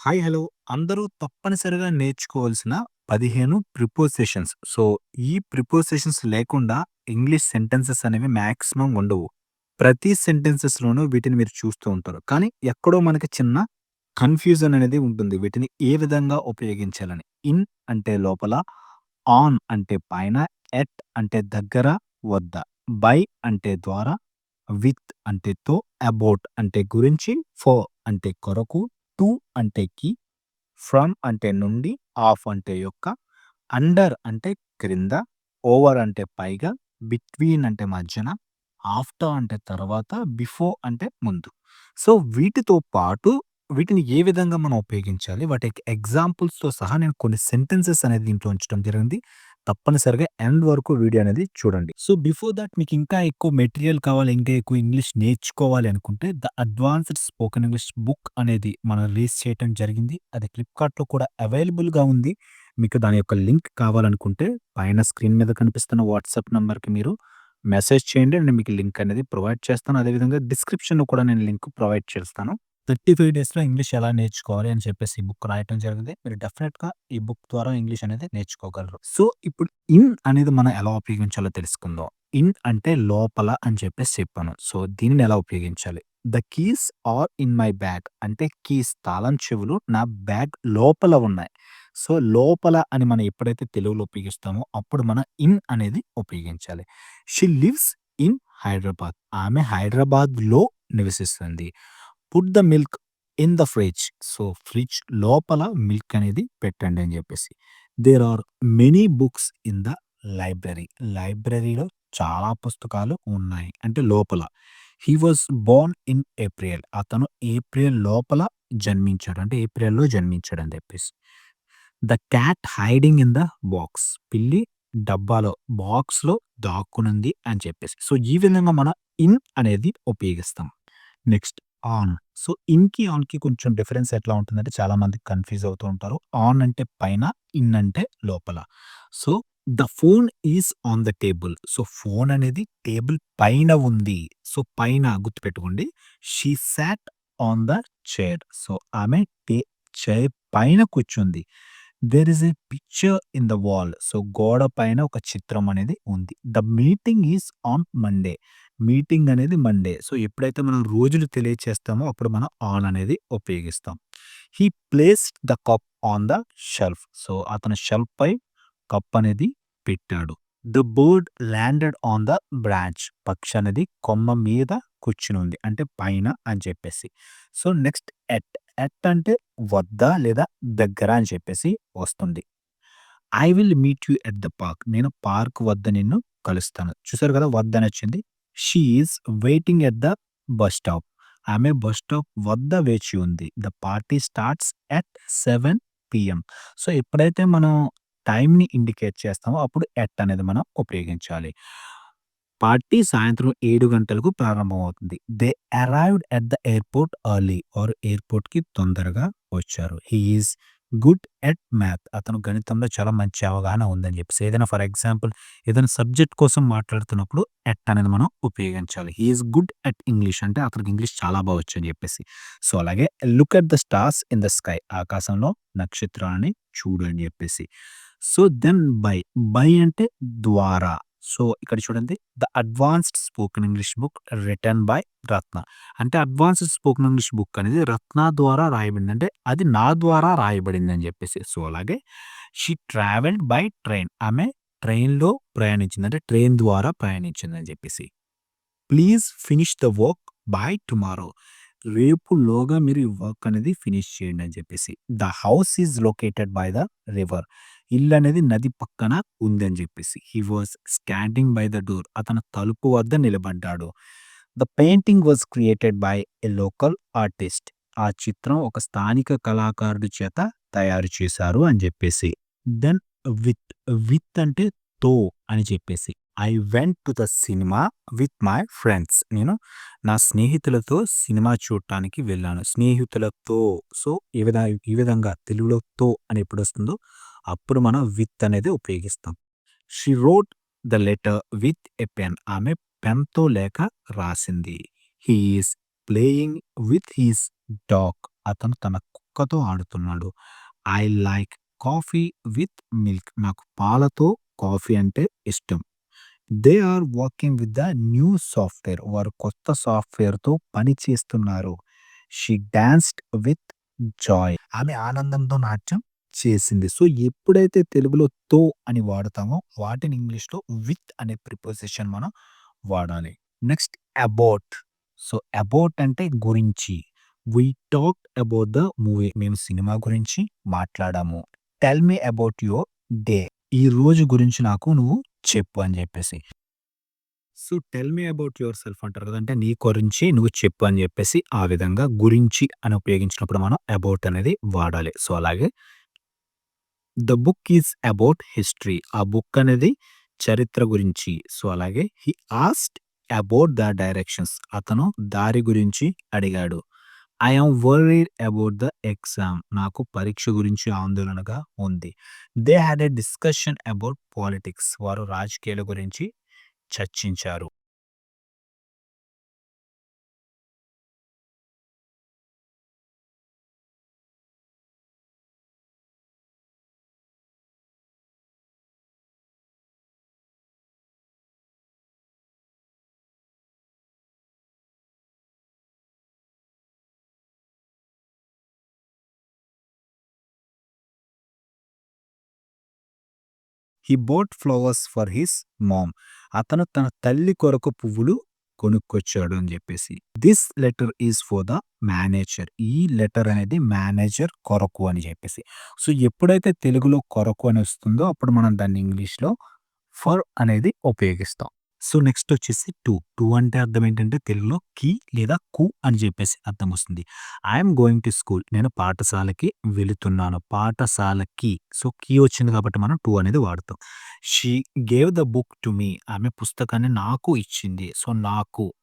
Hi! Hello! అందరూ తప్పనిసరిగా నేర్చుకోవాల్సిన 15 ప్రిపోజిషన్స్. సో, ఈ ప్రిపోజిషన్స్ లేకుండా ఇంగ్లీష్ సెంటెన్సెస్ అనేవి మ్యాక్సిమం ఉండవు. ప్రతి సెంటెన్సెస్‌లోనూ వీటిని మీరు చూస్తూ ఉంటారు. కానీ ఎక్కడో మనకి చిన్న కన్‌ఫ్యూజన్ అనేది ఉంటుంది. వీటిని ఏ విధంగా ఉపయోగించాలని. ఇన్ అంటే లోపల, ఆన్ అంటే పైన, ఎట్ అంటే దగ్గర, వద్ద, బై అంటే ద్వారా, విత్ అంటే తో, అబౌట్ అంటే గురించి, ఫో అంటే కొరకు, టు అంటే కి, ఫ్రమ్ అంటే నుండి, ఆఫ్ అంటే యొక్క, అండర్ అంటే క్రింద, ఓవర్ అంటే పైగా, బిట్వీన్ అంటే మధ్యన, ఆఫ్టర్ అంటే తర్వాత, బిఫోర్ అంటే ముందు. సో, వీటితో పాటు వీటిని ఏ విధంగా మనం ఉపయోగించాలి? వాటి ఎగ్జాంపుల్స్‌తో సహా నేను కొన్ని సెంటెన్సెస్ అనేది దీంట్లో ఉంచడం జరిగింది. తప్పనిసరిగా ఎండ్ వరకు వీడియో అనేది చూడండి. సో, బిఫోర్ దాట్ మీకు ఇంకా ఎక్కువ మెటీరియల్ కావాలి, ఇంకా ఎక్కువ ఇంగ్లీష్ నేర్చుకోవాలి అనుకుంటే, the advanced spoken English book అనేది మనం రిలీజ్ చేయటం జరిగింది. అది ఫ్లిప్‌కార్ట్‌లో కూడా అవైలబుల్‌గా ఉంది. మీకు దాని యొక్క లింక్ కావాలనుకుంటే పైన స్క్రీన్ మీద కనిపిస్తున్న వాట్సాప్ నెంబర్కి మీరు మెసేజ్ చేయండి. నేను మీకు లింక్ అనేది ప్రొవైడ్ చేస్తాను. అదేవిధంగా డిస్క్రిప్షన్‌లో కూడా నేను లింక్ ప్రొవైడ్ చేస్తాను. 35 డేస్‌లో ఇంగ్లీష్ ఎలా నేర్చుకోవాలి అని చెప్పేసి ఈ బుక్ రాయటం జరిగింది. మీరు డెఫినెట్గా ఈ బుక్ ద్వారా ఇంగ్లీష్ అనేది నేర్చుకోగలరు. సో, ఇప్పుడు ఇన్ అనేది మనం ఎలా ఉపయోగించాలో తెలుసుకుందాం. ఇన్ అంటే లోపల అని చెప్పేసి చెప్పాను. సో, దీనిని ఎలా ఉపయోగించాలి? The keys are in my bag అంటే కీస్ తాళం చెవులు నా బ్యాగ్ లోపల ఉన్నాయి. సో, లోపల అని మనం ఎప్పుడైతే తెలుగులో ఉపయోగిస్తామో అప్పుడు మనం ఇన్ అనేది ఉపయోగించాలి. She lives in Hyderabad. ఆమె హైదరాబాద్‌లో నివసిస్తుంది. Put the milk in the fridge. So, fridge లోపల మిల్క్ అనేది పెట్టండి అని చెప్పేసి. There are many books in the library. లైబ్రరీలో చాలా పుస్తకాలు ఉన్నాయి. అంటే లోపల. He was born in April. అతను ఏప్రిల్ లోపల జన్మించాడు. అంటే ఏప్రిల్‌లో జన్మించాడు అని చెప్పేసి. The cat hiding in the box. పిల్లి డబ్బాలో బాక్స్‌లో దాక్కునుంది అని చెప్పేసి. సో, ఈ విధంగా మనం ఇన్ అనేది ఉపయోగిస్తాం. Next on. సో, ఇన్‌కి, ఆన్‌కి కొంచెం డిఫరెన్స్ ఎట్లా ఉంటుందంటే చాలామంది కన్‌ఫ్యూజ్ అవుతూ ఉంటారు. ఆన్ అంటే పైన, ఇన్ అంటే లోపల. So, the phone is on the table. So, phone అనేది టేబుల్ పైన ఉంది. సో, పైన గుర్తుపెట్టుకోండి. She sat on the chair. So, ఆమె టే చైర్ పైన కూర్చుంది. There is a picture in the wall. So, గోడ పైన ఒక చిత్రం అనేది ఉంది. The meeting is on Monday. Meeting అనేది మండే. సో, ఎప్పుడైతే మనం రోజులు తెలియచేస్తామో అప్పుడు మనం ఆన్ అనేది ఉపయోగిస్తాం. He placed the cup on the shelf. So, అతను షెల్ఫ్ పై కప్ అనేది పెట్టాడు. The bird landed on the branch. పక్షి అనేది కొమ్మ మీద కూర్చుని ఉంది అంటే పైన అని చెప్పేసి. So, next at. ఎట్ అంటే వద్ద లేదా దగ్గర అని చెప్పేసి వస్తుంది. I will meet you at the park. నేను పార్క్ వద్ద నిన్ను కలుస్తాను. చూసారు కదా! వద్ద అని వచ్చింది. She is waiting at the bus stop. ఆమె బస్ స్టాప్ వద్ద వేచి ఉంది. The party starts at seven PM. So, ఎప్పుడైతే మనం టైంని ఇండికేట్ చేస్తామో అప్పుడు ఎట్ అనేది మనం ఉపయోగించాలి. పార్టీ సాయంత్రం ఏడు గంటలకు ప్రారంభమవుతుంది. They arrived at the airport early. వారు ఎయిర్‌పోర్ట్‌కి తొందరగా వచ్చారు. He is good at math. అతను గణితంలో చాలా మంచి అవగాహన ఉందని చెప్పేసి. ఏదైనా ఫర్ ఎగ్జాంపుల్ ఏదైనా సబ్జెక్ట్ కోసం మాట్లాడుతున్నప్పుడు ఎట్ అనేది మనం ఉపయోగించాలి. హీఈస్ గుడ్ ఎట్ ఇంగ్లీష్ అంటే అతనికి ఇంగ్లీష్ చాలా బాగా అని చెప్పేసి. సో, అలాగే look at the stars in the sky. ఆకాశంలో నక్షత్రాలని చూడు అని చెప్పేసి. So, then by. బై అంటే ద్వారా. సో, ఇక్కడ చూడండి. The advanced spoken English book written by Ratna. అంటే అడ్వాన్స్డ్ స్పోకెన్ ఇంగ్లీష్ బుక్ అనేది రత్న ద్వారా రాయబడింది. అంటే అది నా ద్వారా రాయబడింది అని చెప్పేసి. సో, అలాగే షీ ట్రావెల్డ్ బై ట్రైన్. ఆమె ట్రైన్‌లో ప్రయాణించింది. అంటే ట్రైన్ ద్వారా ప్రయాణించింది అని చెప్పేసి. Please finish the work by tomorrow. రేపులోగా మీరు ఈ వర్క్ అనేది ఫినిష్ చేయండి అని చెప్పేసి. The house is located by the river. ఇల్లు అనేది నది పక్కన ఉంది అని చెప్పేసి. He was standing by the door. అతను తలుపు వద్ద నిలబడ్డాడు. The painting was created by a local artist. ఆ చిత్రం ఒక స్థానిక కళాకారుడి చేత తయారు చేశారు అని చెప్పేసి. Then with. విత్ అంటే తో అని చెప్పేసి. I went to the cinema with my friends. నేను నా స్నేహితులతో సినిమా చూడటానికి వెళ్ళాను. స్నేహితులతో. సో, ఈ విధ ఈ విధంగా తెలుగులో తో అని ఎప్పుడొస్తుందో అప్పుడు మనం విత్ అనేది ఉపయోగిస్తాం. She wrote the letter with a pen. ఆమె పెన్‌తో లేక రాసింది. He's playing with his dog. అతను తన కుక్కతో ఆడుతున్నాడు. I like coffee with milk. నాకు పాలతో కాఫీ అంటే ఇష్టం. They are working with the new software. వారు కొత్త సాఫ్ట్‌వేర్‌తో పని చేస్తున్నారు. She danced with joy. ఆమె ఆనందంతో నాట్యం చేసింది. సో, ఎప్పుడైతే తెలుగులో 'తో' అని వాడతామో వాటిని ఇంగ్లీష్‌లో 'విత్' అనే ప్రిపోజిషన్ మనం వాడాలి. Next about. సో, అబౌట్ అంటే గురించి. We talk about the movie. మేము సినిమా గురించి మాట్లాడాము. Tell me about your day. ఈ రోజు గురించి నాకు నువ్వు చెప్పు అని చెప్పేసి. So, tell me about yourself అంటారు కదా! అంటే నీ గురించి నువ్వు చెప్పు అని చెప్పేసి ఆ విధంగా గురించి అని ఉపయోగించినప్పుడు మనం అబౌట్ అనేది వాడాలి. సో, అలాగే the book is about history. ఆ బుక్ అనేది చరిత్ర గురించి. సో, అలాగే he asked about the directions. అతను దారి గురించి అడిగాడు. I worried about the exam. నాకు పరీక్ష గురించి ఆందోళనగా ఉంది. They had a discussion about politics. వారు రాజకీయాల గురించి చర్చించారు. He bought flowers for his mom. అతను తన తల్లి కొరకు పువ్వులు కొనుక్కొచ్చాడు అని చెప్పేసి. This letter is for the manager. ఈ లెటర్ అనేది మేనేజర్ కొరకు అని చెప్పేసి. సో, ఎప్పుడైతే తెలుగులో కొరకు అని వస్తుందో అప్పుడు మనం దాన్ని ఇంగ్లీష్‌లో ఫర్ అనేది ఉపయోగిస్తాం. సో, నెక్స్ట్ వచ్చేసి టూ టూ అంటే అర్థం ఏంటంటే తెలుగులో కీ లేదా కు అని చెప్పేసి అర్థం వస్తుంది. I going to school. నేను పాఠశాలకి వెళుతున్నాను. పాఠశాలకి. సో, కీ వచ్చింది కాబట్టి మనం టూ అనేది వాడతాం. She gave the book to me. ఆమె పుస్తకాన్ని నాకు ఇచ్చింది. సో, నాకు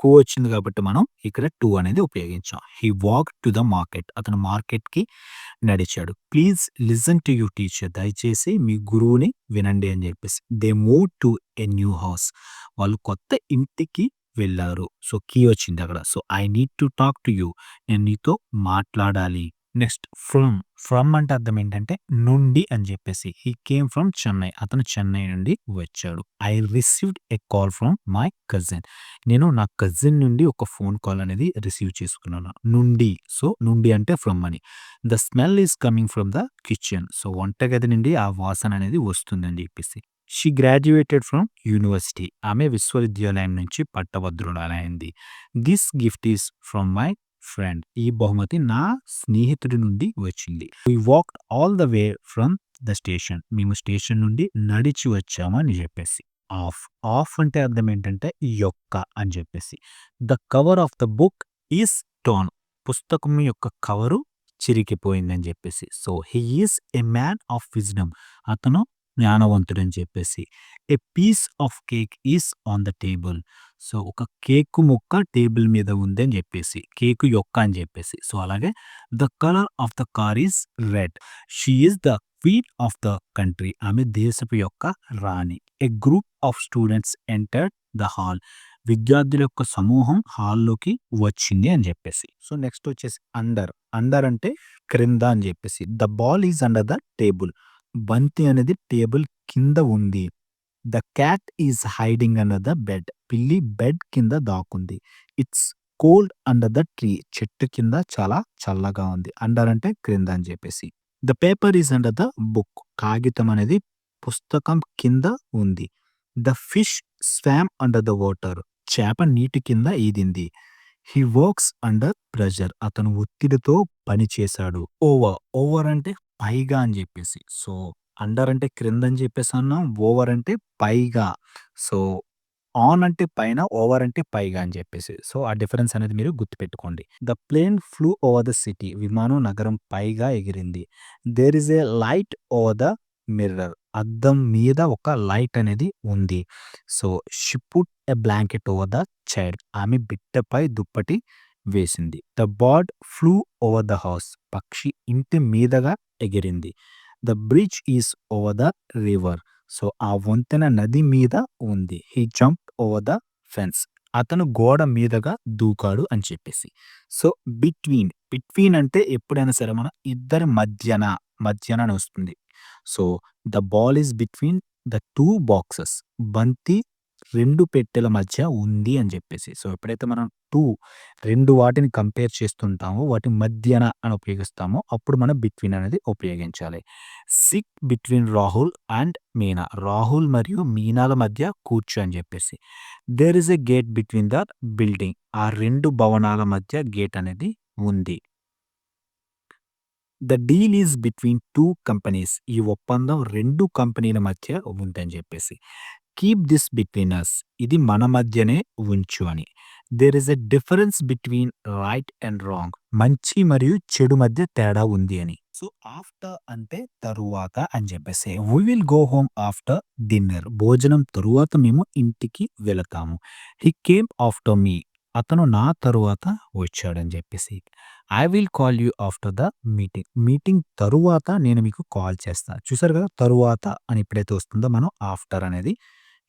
ఎక్కువ వచ్చింది కాబట్టి మనం ఇక్కడ టూ అనేది ఉపయోగించాం. He walk to the market. అతను మార్కెట్‌కి నడిచాడు. Please listen to you teacher. దయచేసి మీ గురువుని వినండి అని చెప్పేసి. They move to a new house. వాళ్ళు కొత్త ఇంటికి వెళ్ళారు సో, కీ వచ్చింది అక్కడ. So, I need to talk to you. నేను నీతో మాట్లాడాలి. Next from. ఫ్రమ్ అంటే అర్థం ఏంటంటే నుండి అని చెప్పేసి. ఈ కేమ్ ఫ్రమ్ చెన్నై. అతను చెన్నై నుండి వచ్చాడు. I received a call from my cousin. నేను నా కజిన్ నుండి ఒక ఫోన్ కాల్ అనేది రిసీవ్ చేసుకున్నాను. నుండి. సో, నుండి అంటే ఫ్రమ్ అని. The smell is coming from the kitchen. So, వంటగది నుండి ఆ వాసన అనేది వస్తుందని చెప్పేసి. She graduated from university. ఆమె విశ్వవిద్యాలయం నుంచి పట్టభద్రురాలైంది. This gift is from my friend. ఈ బహుమతి నా స్నేహితుడి నుండి వచ్చింది. We walked all the way from the station. మేము స్టేషన్ నుండి నడిచి వచ్చాము అని చెప్పేసి. ఆఫ్. ఆఫ్ అంటే అర్థం ఏంటంటే యొక్క అని చెప్పేసి. The cover of the book is torn పుస్తకం యొక్క కవరు చిరికిపోయిందని చెప్పేసి. So, he is a man of wisdom. అతను జ్ఞానవంతుడు అని చెప్పేసి. A piece of cake is on the table. So, ఒక కేకు ముక్క టేబుల్ మీద ఉంది అని చెప్పేసి. కేకు యొక్క అని చెప్పేసి. సో, అలాగే the colour of the car is red. She is the queen of the country. ఆమె దేశపు యొక్క రాణి. A group of students entered the hall. విద్యార్థుల యొక్క సమూహం హాల్‌లోకి వచ్చింది అని చెప్పేసి. సో, నెక్స్ట్ వచ్చేసి అండర్. అండర్ అంటే క్రింద అని చెప్పేసి. The ball is under the table. బంతి అనేది టేబుల్ కింద ఉంది. The cat is hiding under the bed. పిల్లి బెడ్ కింద దాక్కుంది. It's cold under the tree. చెట్టు కింద చాలా చల్లగా ఉంది. అండర్ అంటే క్రింద అని చెప్పేసి. The paper is under the book. కాగితం అనేది పుస్తకం కింద ఉంది. The fish swam under the water. చేప నీటి కింద ఈదింది. He works under pressure. అతను ఒత్తిడితో పనిచేశాడు ఓవర్. ఓవర్ అంటే పైగా అని చెప్పేసి. సో, అండర్ అంటే క్రింద అని చెప్పేసి అన్నాం. ఓవర్ అంటే పైగా. సో, ఆన్ అంటే పైన. ఓవర్ అంటే పైగా అని చెప్పేసి. సో, ఆ డిఫరెన్స్ అనేది మీరు గుర్తుపెట్టుకోండి. The plane flew over the city. విమానం నగరం పైగా ఎగిరింది. There is a light over the mirror. అద్దం మీద ఒక లైట్ అనేది ఉంది. So, she put a blanket over the child. ఆమె బిడ్డపై దుప్పటి వేసింది. The bird flew over the house. పక్షి ఇంటి మీదగా ఎగిరింది. The bridge is over the river. So, ఆ వంతెన నది మీద ఉంది. He jump over the fence. అతను గోడ మీదగా దూకాడు అని చెప్పేసి. సో, బిట్వీన్, బిట్వీన్ అంటే ఎప్పుడైనా సరే మన ఇద్దరి మధ్యన, మధ్యన అని వస్తుంది. So, the ball is between the two boxes. బంతి రెండు పెట్టెల మధ్య ఉంది అని చెప్పేసి. సో, ఎప్పుడైతే మనం 2 2 వాటిని కంపేర్ చేస్తుంటాము వాటి మధ్యన అని ఉపయోగిస్తాము అప్పుడు మనం బిట్వీన్ అనేది ఉపయోగించాలి. Sit between Rahul and Meena. Rahul మరియు మీనాల మధ్య కూర్చు అని చెప్పేసి. There is a gate between the building. ఆ రెండు భవనాల మధ్య గేట్ అనేది ఉంది. The deal is between two companies. ఈ ఒప్పందం రెండు కంపెనీల మధ్య ఉందని చెప్పేసి. Keep this between us. ఇది మన మధ్యనే ఉంచు అని. There is a difference between right and wrong. మంచి మరియు చెడు మధ్య తేడా ఉంది అని. సో, ఆఫ్టర్ అంటే తరువాత అని చెప్పేసి. We will go home after dinner. భోజనం తరువాత మేము ఇంటికి వెళతాము. He came after me. అతను నా తరువాత వచ్చాడని చెప్పేసి. I will call you after the meeting. Meeting తరువాత నేను మీకు కాల్ చేస్తాను చూసారు కదా! తరువాత అని ఎప్పుడైతే వస్తుందో మనం ఆఫ్టర్ అనేది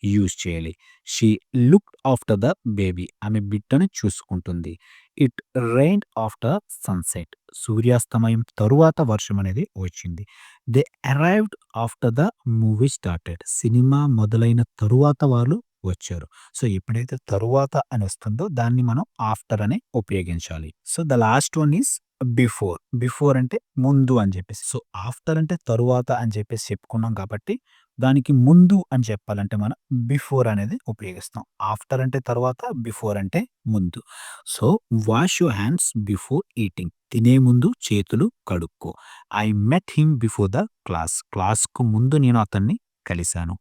యూజ్ చేయాలి. She look after the baby. ఆమె బిడ్డను చూసుకుంటుంది. It rained after sunset. సూర్యాస్తమయం తరువాత వర్షం అనేది వచ్చింది. They arrived after the movie started. Cinema మొదలైన తరువాత వాళ్ళు వచ్చారు. సో, ఎప్పుడైతే తరువాత అని వస్తుందో దాన్ని మనం ఆఫ్టర్ అని ఉపయోగించాలి. So, the last one is before. Before అంటే ముందు అని చెప్పేసి. సో, ఆఫ్టర్ అంటే తరువాత అని చెప్పేసి చెప్పుకున్నాం కాబట్టి దానికి ముందు అని చెప్పాలంటే మనం బిఫోర్ అనేది ఉపయోగిస్తాం. ఆఫ్టర్ అంటే తర్వాత బిఫోర్ అంటే ముందు. So, wash your hands before eating. తినే ముందు చేతులు కడుక్కో. I met him before the class. క్లాస్‌కు ముందు నేను అతన్ని కలిశాను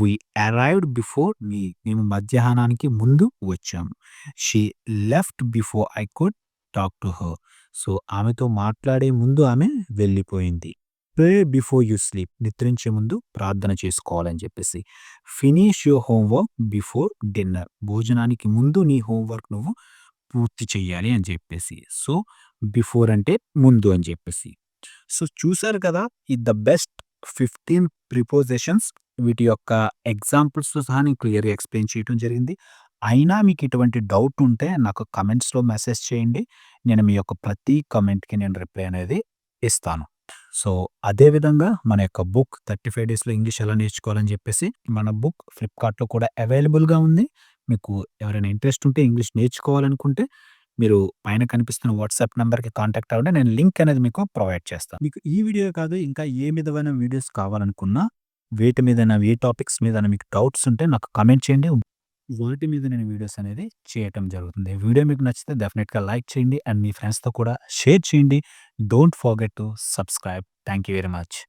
వి అరైవ్డ్ బిఫోర్ మీ. మేము మధ్యాహ్నానికి ముందు వచ్చాము. She left before I could talk to her. So, ఆమెతో మాట్లాడే ముందు ఆమె వెళ్ళిపోయింది. Pray before you sleep. నిద్రించే ముందు ప్రార్థన చేసుకోవాలని చెప్పేసి. Finish your homework before dinner. భోజనానికి ముందు నీ హోంవర్క్ నువ్వు పూర్తి చేయాలి అని చెప్పేసి. సో, బిఫోర్ అంటే ముందు అని చెప్పేసి. సో, చూసారు కదా! ఈ ద బెస్ట్ 15 ప్రిపోజిషన్స్ వీటి యొక్క ఎగ్జాంపుల్స్‌తో సహా నేను క్లియర్‌గా ఎక్స్‌ప్లెయిన్ చేయటం జరిగింది. అయినా మీకు ఎటువంటి డౌట్ ఉంటే నాకు కమెంట్స్లో మెసేజ్ చేయండి. నేను మీ యొక్క ప్రతి కమెంట్కి నేను రిప్లై అనేది ఇస్తాను. సో, అదే విధంగా మన యొక్క బుక్ 35 డేస్‌లో ఇంగ్లీష్ ఎలా నేర్చుకోవాలని చెప్పేసి మన బుక్ ఫ్లిప్‌కార్ట్‌లో కూడా అవైలబుల్‌గా ఉంది. మీకు ఎవరైనా ఇంట్రెస్ట్ ఉంటే ఇంగ్లీష్ నేర్చుకోవాలనుకుంటే మీరు పైన కనిపిస్తున్న వాట్సాప్ నెంబర్కి కాంటాక్ట్ అవ్వండి. నేను లింక్ అనేది మీకు ప్రొవైడ్ చేస్తాను. మీకు ఈ వీడియో కాదు ఇంకా ఏ విధమైన వీడియోస్ కావాలనుకున్నా వేటి మీద ఏ టాపిక్స్ మీద మీకు డౌట్స్ ఉంటే నాకు కమెంట్ చేయండి. వాటి మీద నేను వీడియోస్ అనేది చేయటం జరుగుతుంది. వీడియో మీకు నచ్చితే డెఫినెట్గా లైక్ చేయండి అండ్ మీ ఫ్రెండ్స్‌తో కూడా షేర్ చేయండి. Don't forget to subscribe. Thank you very much.